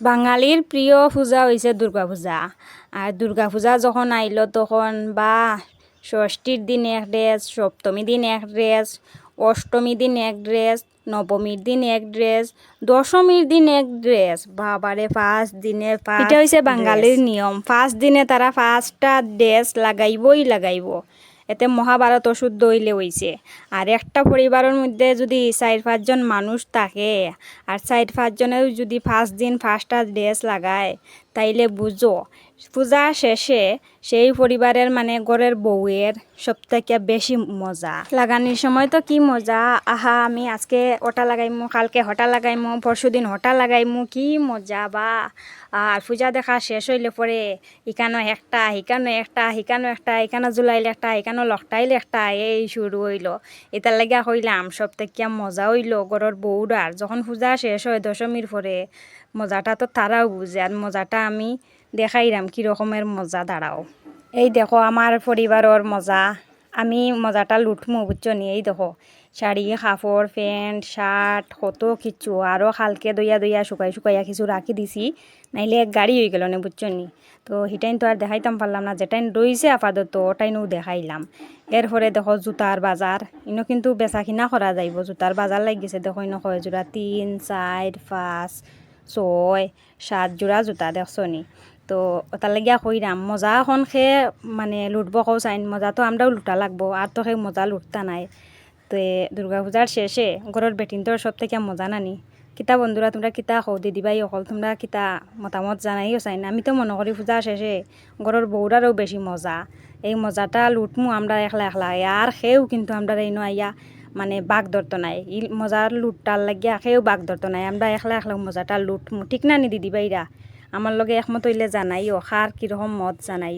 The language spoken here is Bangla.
বাঙালির প্রিয় পূজা হয়েছে দুর্গা পূজা। আর দুর্গা পূজা যখন আইলো তখন বা ষষ্ঠীর দিন এক ড্রেস সপ্তমী দিন এক ড্রেস অষ্টমী দিন এক ড্রেস নবমীর দিন এক ড্রেস দশমীর দিন এক ড্রেস বাবারে পাঁচ দিনে এটা হয়েছে বাঙালির নিয়ম। পাঁচ দিনে তারা পাঁচটা ড্রেস লাগাইবই লাগাইব। এতে মহাভারত অশুদ্ধ হইলে হইছে। আর একটা পরিবারের মধ্যে যদি চার পাঁচজন মানুষ থাকে, আর চার পাঁচজনের যদি পাঁচ দিন পাঁচটা ড্রেস লাগায়, তাইলে বুঝো পূজা শেষে সেই পরিবারের মানে ঘরের বউয়ের সব থেকে বেশি মজা। লাগানির সময় তো কি মজা? আহা, আমি আজকে ওটা লাগাইমু, কালকে হটা লাগাইমু পরশু দিন হটা লাগাইমু, কি মজা বা। আর পূজা দেখা শেষ হইলে পরে ইকানো একটা হিকানো একটা হিকানো একটা এখানো জুলাইলে একটা এখানো লকটাইল একটা এই শুরু হইল। এটার লাগিয়া হইলাম সব থেকে মজা হইল ঘরের বউরার যখন পূজা শেষ হয় দশমীর পরে মজাটা তো তারাও বুঝে, আর মজাটা আমি দেখাইরাম কী রকমের মজা, দাঁড়াও। এই দেখো আমার পরিবারের মজা। আমি মজাটা লুটমু বুঝছ নি? এই দেখো, শাড়ি কাপড় প্যান্ট শার্ট কত কিছু আরও খালকে দইয়া দইয়া শুকাই শুকাইয়া কিছু রাখি দিছি। নাইলে এক গাড়ি হয়ে গেল না বুঝছ নি? তো হিটাইন তো আর দেখাইতাম পারলাম না যেটাইন রইছে আপাতত ওটাইনও দেখাইলাম। এরপরে দেখো জুতার বাজার ইনো কিন্তু বেচা কিনা করা যাইব জুতার বাজার লাগিছে। দেখো, ইনো কয় জোড়া তিন চার পাঁচ, ছয়, সাত জোড়া জোতা, দেখছ নি? তো ওটার লাগিয়া কইরাম মজা এখন সে মানে লুটব কৌ চাইন মজা তো আমরাও লুটা লাগবো আর তো সেই মজা লুটতা নাই। তো দুর্গা পূজার শেষে ঘরের বেটিন তোর সব থেকে মজা নানি। কিতা বন্ধুরা তোমরা কিতা হও দিদিবাই অকল তোমরা কিতা মতামত জানাইও চাই না আমি তো মনে করি পূজা শেষে ঘরের বউরারও বেশি মজা। এই মজাটা লুটমু আমরা একলা একলা আর সেও কিন্তু আমরা এই আইয়া মানে বাঘ ধরতো নাই। ই মজার লুটটার লাগিয়া সেও বাঘ ধরতো নাই। আমরা একলা একলা মজাটা লুটমু। ঠিক না নি দিদিবাইরা আমার লগে একমত হইলে জানাইও খার কীরকম মত জানাই